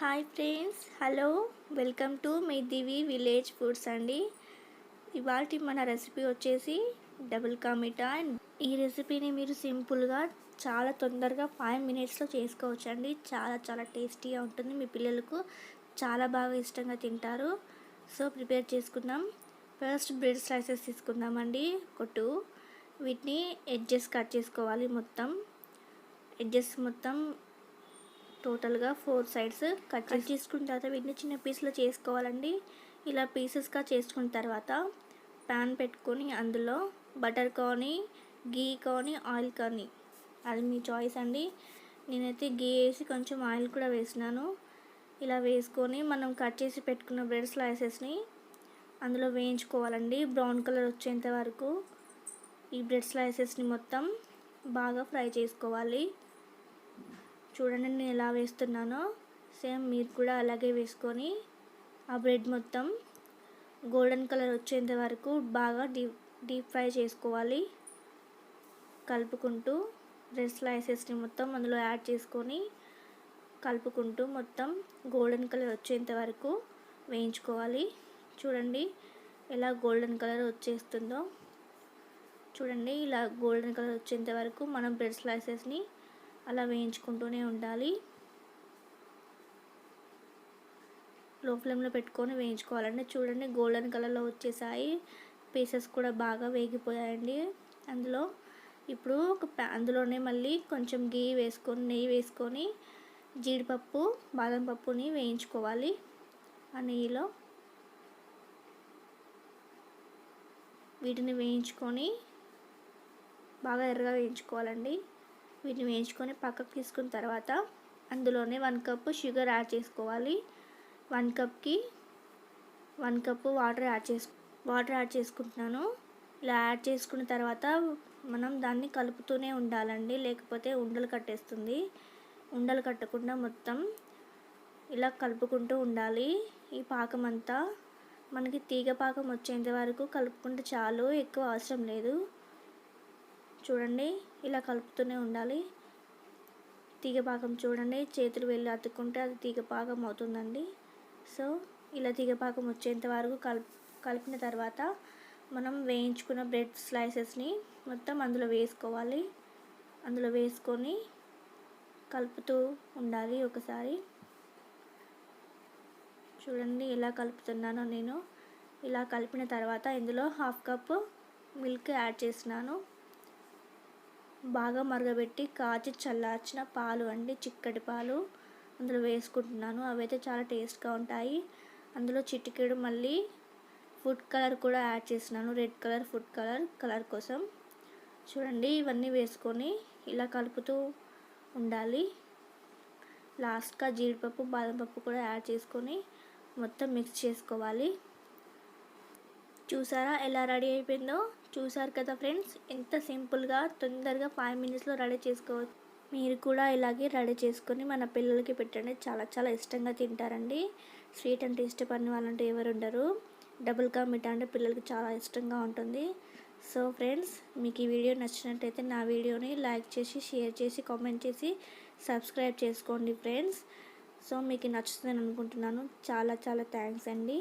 Hi friends hello. Welcome to me Divi village foods అండి. ఇవాళ మన రెసిపీ వచ్చేసి డబుల్ కా మిఠా ఈ రెసిపీని మీరు సింపుల్గా చాలా తొందరగా ఫైవ్ మినిట్స్లో చేసుకోవచ్చండి. చాలా చాలా టేస్టీగా ఉంటుంది. మీ పిల్లలకు చాలా బాగా ఇష్టంగా తింటారు. సో ప్రిపేర్ చేసుకుందాం. ఫస్ట్ బ్రెడ్ స్లైసెస్ తీసుకుందామండి. ఒక టూ. వీటిని ఎడ్జెస్ కట్ చేసుకోవాలి మొత్తం. ఎడ్జెస్ మొత్తం టోటల్గా ఫోర్ సైడ్స్ కట్ చేసుకున్న తర్వాత వీటిని చిన్న పీసులు చేసుకోవాలండి. ఇలా పీసెస్గా చేసుకున్న తర్వాత ప్యాన్ పెట్టుకొని అందులో బటర్ కానీ గీ కానీ ఆయిల్ కానీ. అది మీ చాయిస్ అండి. నేనైతే గీ వేసి కొంచెం ఆయిల్ కూడా వేసినాను. ఇలా వేసుకొని మనం కట్ చేసి పెట్టుకున్న బ్రెడ్ స్లైసెస్ని అందులో వేయించుకోవాలండి. బ్రౌన్ కలర్ వచ్చేంత వరకు ఈ బ్రెడ్ స్లైసెస్ని మొత్తం బాగా ఫ్రై చేసుకోవాలి. చూడండి నేను ఎలా వేస్తున్నానో. సేమ్ మీరు కూడా అలాగే వేసుకొని ఆ బ్రెడ్ మొత్తం గోల్డెన్ కలర్ వచ్చేంత వరకు బాగా డీప్ డీప్ ఫ్రై చేసుకోవాలి. కలుపుకుంటూ బ్రెడ్ స్లైసెస్ని మొత్తం అందులో యాడ్ చేసుకొని కలుపుకుంటూ మొత్తం గోల్డెన్ కలర్ వచ్చేంత వరకు వేయించుకోవాలి. చూడండి ఎలా గోల్డెన్ కలర్ వచ్చేస్తుందో. చూడండి ఇలా గోల్డెన్ కలర్ వచ్చేంత వరకు మనం బ్రెడ్ స్లైసెస్ని అలా వేయించుకుంటూనే ఉండాలి. లో ఫ్లేమ్లో పెట్టుకొని వేయించుకోవాలండి. చూడండి గోల్డెన్ కలర్లో వచ్చేసాయి. పీసెస్ కూడా బాగా వేగిపోయాయండి. అందులో ఇప్పుడు ఒక అందులోనే మళ్ళీ కొంచెం గీ వేసుకొని నెయ్యి వేసుకొని జీడిపప్పు బాదం పప్పుని వేయించుకోవాలి ఆ నెయ్యిలో. వీటిని వేయించుకొని బాగా ఎర్రగా వేయించుకోవాలండి. వీటిని వేయించుకొని పక్కకు తీసుకున్న తర్వాత అందులోనే వన్ కప్ షుగర్ యాడ్ చేసుకోవాలి. వన్ కప్కి వన్ కప్ వాటర్ యాడ్ చేసు వాటర్ యాడ్ చేసుకుంటున్నాను. ఇలా యాడ్ చేసుకున్న తర్వాత మనం దాన్ని కలుపుతూనే ఉండాలండి. లేకపోతే ఉండలు కట్టేస్తుంది. ఉండలు కట్టకుండా మొత్తం ఇలా కలుపుకుంటూ ఉండాలి. ఈ పాకం అంతా మనకి తీగ పాకం వచ్చేంత వరకు కలుపుకుంటే చాలు ఎక్కువ అవసరం లేదు. చూడండి ఇలా కలుపుతూనే ఉండాలి. తీగపాకం చూడండి చేతులు వెళ్ళి అతుక్కుంటే అది తీగపాకం అవుతుందండి. సో ఇలా తీగపాకం వచ్చేంత వరకు కలుపు కలిపిన తర్వాత మనం వేయించుకున్న బ్రెడ్ స్లైసెస్ని మొత్తం అందులో వేసుకోవాలి. అందులో వేసుకొని కలుపుతూ ఉండాలి ఒకసారి. చూడండి ఎలా కలుపుతున్నానో నేను. ఇలా కలిపిన తర్వాత ఇందులో హాఫ్ కప్ మిల్క్ యాడ్ చేసినాను బాగా మరగబెట్టి కాచి చల్లార్చిన పాలు అండి చిక్కటి పాలు అందులో వేసుకుంటున్నాను. అవైతే చాలా టేస్ట్గా ఉంటాయి. అందులో చిటికెడు మళ్ళీ ఫుడ్ కలర్ కూడా యాడ్ చేసినాను red colour food colour colour కోసం. చూడండి ఇవన్నీ వేసుకొని ఇలా కలుపుతూ ఉండాలి. లాస్ట్గా జీడిపప్పు బాదం పప్పు కూడా యాడ్ చేసుకొని మొత్తం మిక్స్ చేసుకోవాలి. చూసారా ఎలా రెడీ అయిపోయిందో? చూసారు కదా ఫ్రెండ్స్? ఎంత సింపుల్గా తొందరగా ఫైవ్ మినిట్స్లో రెడీ చేసుకోవచ్చు. మీరు కూడా ఇలాగే రెడీ చేసుకొని మన పిల్లలకి పెట్టండి. చాలా చాలా ఇష్టంగా తింటారండి. స్వీట్ అంటే ఇష్టపడిన వాళ్ళంటే ఎవరు ఉండరు. డబుల్ కా మిఠా అంటే పిల్లలకి చాలా ఇష్టంగా ఉంటుంది. సో ఫ్రెండ్స్ మీకు ఈ వీడియో నచ్చినట్టయితే నా వీడియోని లైక్ చేసి షేర్ చేసి కామెంట్ చేసి సబ్స్క్రైబ్ చేసుకోండి ఫ్రెండ్స్. సో మీకు నచ్చుతుందని అనుకుంటున్నాను. చాలా చాలా థ్యాంక్స్ అండి.